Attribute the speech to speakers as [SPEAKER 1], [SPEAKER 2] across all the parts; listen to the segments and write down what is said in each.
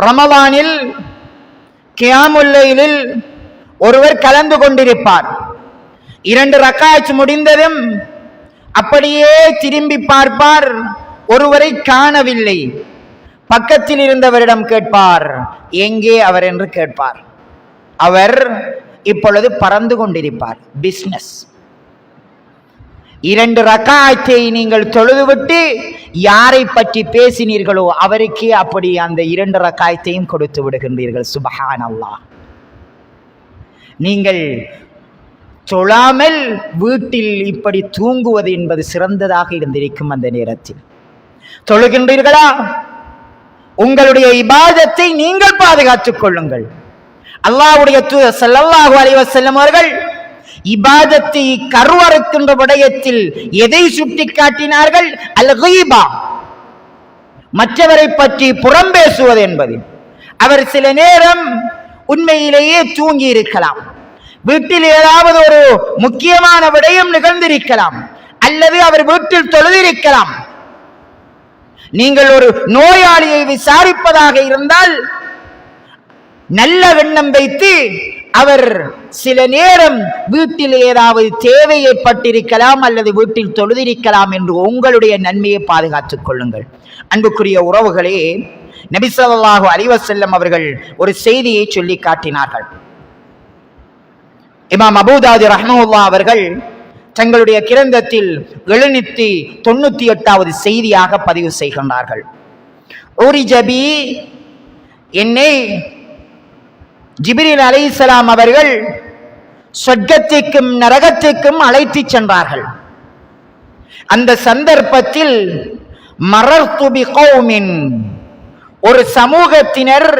[SPEAKER 1] ரமவானில் கியாமுல்லையிலில் ஒருவர் கலந்து கொண்டிருப்பார். இரண்டு ரக்காய்ச்சி முடிந்ததும் அப்படியே திரும்பி பார்ப்பார் ஒருவரை காணவில்லை. பக்கத்தில் இருந்தவரிடம் கேட்பார் எங்கே அவர்? என்று கேட்பார். அவர் இப்பொழுது பறந்து கொண்டிருப்பார். பிஸ்னஸ் இரண்டு ரக்காயத்தை நீங்கள் தொழுதுவிட்டு யாரை பற்றி பேசினீர்களோ அவருக்கே அப்படி அந்த இரண்டு ரக்காயத்தையும் கொடுத்து விடுகின்றீர்கள். சுபஹான் அல்லாஹ் நீங்கள் தொழாமல் வீட்டில் இப்படி தூங்குவது என்பது சிறந்ததாக இருந்திருக்கும் அந்த நேரத்தில். தொழுகின்றீர்களா? உங்களுடைய இபாதத்தை நீங்கள் பாதுகாத்துக் கொள்ளுங்கள். அல்லாவுடைய தூதர் ஸல்லல்லாஹு அலைஹி அவர்கள் இபாதத்தை கருவறுக்கின்ற விடயத்தில் எதை சுட்டி காட்டினார்கள் அல் ஹீபா மற்றவரை பற்றி புறம் பேசுவது என்பது. அவர் சில நேரம் உண்மையிலேயே தூங்கி இருக்கலாம் வீட்டில் ஏதாவது ஒரு முக்கியமான விடயம் நிகழ்ந்திருக்கலாம். அல்லது அவர் வீட்டில் தொழுதிருக்கலாம். நீங்கள் ஒரு நோயாளியை விசாரிப்பதாக இருந்தால் நல்ல எண்ணம் வைத்து அவர் சில நேரம் வீட்டில் ஏதாவது தேவை ஏற்பட்டிருக்கலாம் அல்லது வீட்டில் தொழுதிருக்கலாம் என்று உங்களுடைய நன்மையை பாதுகாத்துக் கொள்ளுங்கள். அன்புக்குரிய உறவுகளே நபிசல்லாஹு அலிவசல்லம் அவர்கள் ஒரு செய்தியை சொல்லி காட்டினார்கள். இமாம் அபூதாதி ரஹ்மவுல்லா அவர்கள் தங்களுடைய கிரந்தத்தில் எழுநூத்தி தொண்ணூத்தி எட்டாவது செய்தியாக பதிவு செய்கின்றார்கள். ஊரிஜபி என்னை ஜிப்ரீல் இஸ்லாம் அவர்கள் சொர்க்கத்திற்கும் நரகத்திற்கும் அழைத்துச் சென்றார்கள். அந்த சந்தர்ப்பத்தில் மரர்துபி கௌமின் ஒரு சமூகத்தினர்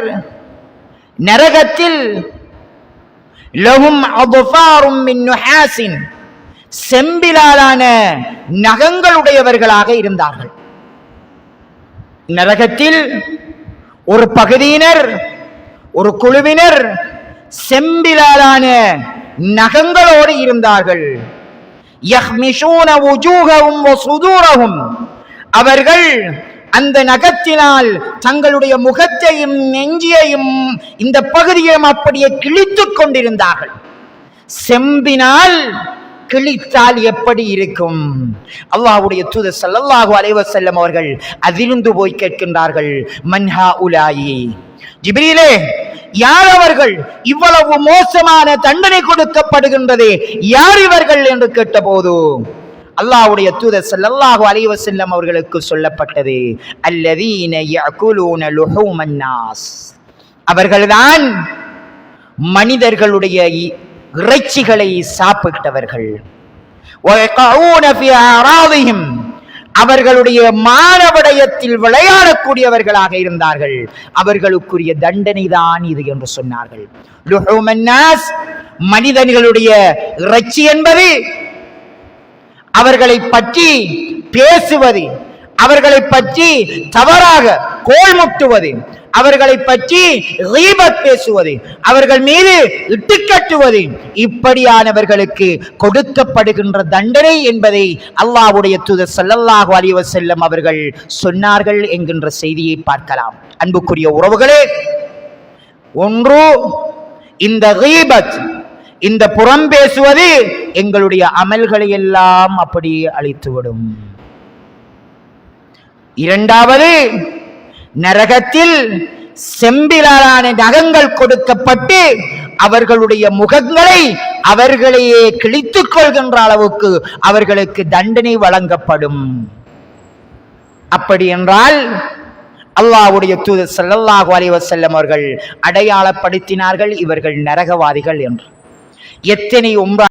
[SPEAKER 1] நரகத்தில் லஹும் அபுஃபாரும் மின் நுஹாசின் செம்பிலாலான நகங்களுடையவர்களாக இருந்தார்கள். நரகத்தில் ஒரு பகுதியினர் ஒரு குழுவினர் செம்பிலாலான நகங்களோடு இருந்தார்கள். அவர்கள் அந்த நகத்தினால் தங்களுடைய முகத்தையும் நெஞ்சியையும் இந்த பகுதியையும் அப்படியே கிழித்துக் கொண்டிருந்தார்கள். செம்பினால் கிழித்தால் எப்படி இருக்கும்? அல்லாஹ்வுடைய தூத ஸல்லல்லாஹு அலைவசல்லம் அவர்கள் அதிர்ந்து போய் கேட்கின்றார்கள் மன்ஹா உலாயி? ஜிபிரியிலே யார் அவர்கள் இவ்வளவு மோசமான தண்டனை கொடுக்கப்படுகின்றது? யார் இவர்கள் என்று கேட்டபோது அல்லாஹ்வுடைய தூதர் செல்லல்லாஹு அலைவ செல்லம் அவர்களுக்கு சொல்லப்பட்டது அல்லதீன யகுலூன லுஹூமன்னாஸ் அவர்கள்தான் மனிதர்களுடைய இறைச்சிகளை சாப்பிட்டவர்கள். அவர்களுடைய மானவடயத்தில் விளையாடக்கூடியவர்களாக இருந்தார்கள். அவர்களுக்குரிய தண்டனை தான் இது என்று சொன்னார்கள். மனிதன்களுடைய மனிதர்களுடைய இறைச்சி என்பது அவர்களை பற்றி பேசுவது அவர்களை பற்றி தவறாக கோல் முட்டுவது அவர்களை பற்றி ரீபத் பேசுவது அவர்கள் மீது இட்டுக்கட்டுவது இப்படியானவர்களுக்கு கொடுக்கப்படுகின்ற தண்டனை என்பதை அல்லாஹ்வுடைய தூதர் ஸல்லல்லாஹு அலைஹி வஸல்லம் அவர்கள் சொன்னார்கள் என்கின்ற செய்தியை பார்க்கலாம். அன்புக்குரிய உறவுகளே ஒன்று இந்த ரீபத் இந்த புறம் பேசுவது எங்களுடைய அமல்களை எல்லாம் அப்படியே அழித்துவிடும். இரண்டாவது நரகத்தில் செம்பிலான நகங்கள் கொடுக்கப்பட்டு அவர்களுடைய முகங்களை அவர்களையே கிழித்துக் கொள்கின்ற அளவுக்கு அவர்களுக்கு தண்டனை வழங்கப்படும். அப்படி என்றால் அல்லாஹ்வுடைய தூது செல்லல்லாஹு அலைவசல்லம் அவர்கள் அடையாளப்படுத்தினார்கள் இவர்கள் நரகவாதிகள் என்று. எத்தனை உம்ரா